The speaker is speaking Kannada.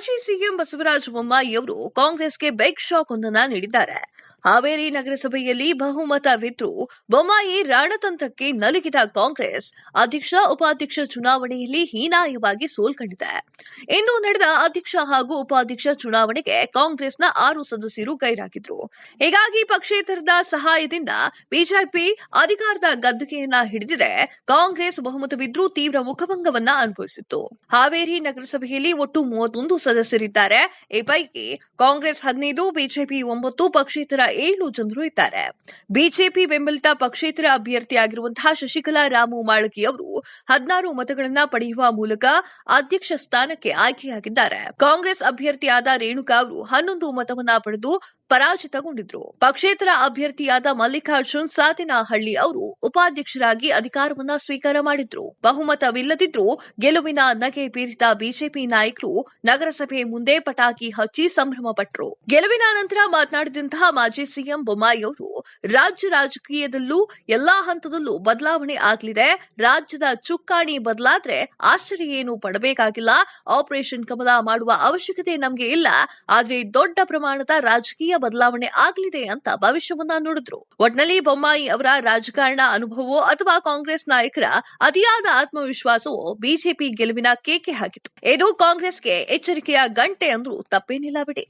ಮಾಜಿ ಸಿಎಂ ಬಸವರಾಜ ಬೊಮ್ಮಾಯಿ ಅವರು ಕಾಂಗ್ರೆಸ್ಗೆ ಬೆಗ್ ಶಾಕ್ ಒಂದನ್ನ ನೀಡಿದ್ದಾರೆ. ಹಾವೇರಿ ನಗರಸಭೆಯಲ್ಲಿ ಬಹುಮತವಿದ್ರೂ ಬೊಮ್ಮಾಯಿ ರಾಣತಂತ್ರಕ್ಕೆ ನಲುಗಿದ ಕಾಂಗ್ರೆಸ್, ಅಧ್ಯಕ್ಷ, ಉಪಾಧ್ಯಕ್ಷ ಚುನಾವಣೆಯಲ್ಲಿ ಹೀನಾಯವಾಗಿ ಸೋಲ್ಕಂಡಿದೆ. ಇಂದು ನಡೆದ ಅಧ್ಯಕ್ಷ ಹಾಗೂ ಉಪಾಧ್ಯಕ್ಷ ಚುನಾವಣೆಗೆ ಕಾಂಗ್ರೆಸ್ನ ಆರು ಸದಸ್ಯರು ಗೈರಾಗಿದ್ರು. ಹೀಗಾಗಿ ಪಕ್ಷೇತರದ ಸಹಾಯದಿಂದ ಬಿಜೆಪಿ ಅಧಿಕಾರದ ಗದ್ದುಗೆಯನ್ನ ಹಿಡಿದಿದೆ. ಕಾಂಗ್ರೆಸ್ ಬಹುಮತವಿದ್ರೂ ತೀವ್ರ ಮುಖಭಂಗವನ್ನ ಅನುಭವಿಸಿತ್ತು. ಹಾವೇರಿ ನಗರಸಭೆಯಲ್ಲಿ ಒಟ್ಟು ಮೂವತ್ತೊಂದು ಸದಸ್ಯರಿದ್ದಾರೆ ಈ ಪೈಕಿ ಕಾಂಗ್ರೆಸ್ ಹದಿನೈದು, ಬಿಜೆಪಿ ಒಂಬತ್ತು, ಪಕ್ಷೇತರ ಏಳು ಜನರು ಇದ್ದಾರೆ. ಬಿಜೆಪಿ ಬೆಂಬಲಿತ ಪಕ್ಷೇತರ ಅಭ್ಯರ್ಥಿಯಾಗಿರುವಂತಹ ಶಶಿಕಲಾ ರಾಮು ಮಾಳಗಿ ಅವರು ಹದಿನಾರು ಮತಗಳನ್ನ ಪಡೆಯುವ ಮೂಲಕ ಅಧ್ಯಕ್ಷ ಸ್ಥಾನಕ್ಕೆ ಆಯ್ಕೆಯಾಗಿದ್ದಾರೆ. ಕಾಂಗ್ರೆಸ್ ಅಭ್ಯರ್ಥಿಯಾದ ರೇಣುಕಾ ಅವರು ಹನ್ನೊಂದು ಮತವನ್ನ ಪಡೆದು ಪರಾಜಿತಗೊಂಡಿದ್ರು ಪಕ್ಷೇತರ ಅಭ್ಯರ್ಥಿಯಾದ ಮಲ್ಲಿಕಾರ್ಜುನ್ ಸಾತಿನಹಳ್ಳಿ ಅವರು ಉಪಾಧ್ಯಕ್ಷರಾಗಿ ಅಧಿಕಾರವನ್ನ ಸ್ವೀಕಾರ ಮಾಡಿದ್ರು. ಬಹುಮತವಿಲ್ಲದಿದ್ರೂ ಗೆಲುವಿನ ನಗೆ ಬೀರಿದ ಬಿಜೆಪಿ ನಾಯಕರು ನಗರಸಭೆ ಮುಂದೆ ಪಟಾಕಿ ಹಚ್ಚಿ ಸಂಭ್ರಮ ಪಟ್ಟರು ಗೆಲುವಿನ ನಂತರ ಮಾತನಾಡಿದಂತಹ ಮಾಜಿ ಸಿಎಂ ಬೊಮ್ಮಾಯಿ ಅವರು, ರಾಜ್ಯ ರಾಜಕೀಯದಲ್ಲೂ ಎಲ್ಲಾ ಹಂತದಲ್ಲೂ ಬದಲಾವಣೆ ಆಗಲಿದೆ. ರಾಜ್ಯದ ಚುಕ್ಕಾಣಿ ಬದಲಾದ್ರೆ ಆಶ್ಚರ್ಯ ಏನು ಪಡಬೇಕಾಗಿಲ್ಲ. ಆಪರೇಷನ್ ಕಮಲ ಮಾಡುವ ಅವಶ್ಯಕತೆ ನಮಗೆ ಇಲ್ಲ. ಆದರೆ ದೊಡ್ಡ ಪ್ರಮಾಣದ ರಾಜಕೀಯ ಬದಲಾವಣೆ ಆಗಲಿದೆ ಅಂತ ಭವಿಷ್ಯವನ್ನ ನುಡಿದ್ರು. ಒಟ್ನಲ್ಲಿ ಬೊಮ್ಮಾಯಿ ಅವರ ರಾಜಕಾರಣ ಅನುಭವವೋ ಅಥವಾ ಕಾಂಗ್ರೆಸ್ ನಾಯಕರ ಅತಿಯಾದ ಆತ್ಮವಿಶ್ವಾಸವೋ ಬಿಜೆಪಿ ಗೆಲುವಿನ ಕೇಕೆ ಹಾಕಿತು ಇದು ಕಾಂಗ್ರೆಸ್ಗೆ ಎಚ್ಚರಿಕೆಯ ಗಂಟೆ ಅಂದ್ರೂ ತಪ್ಪೇನಿಲ್ಲ ಬಿಡಿ.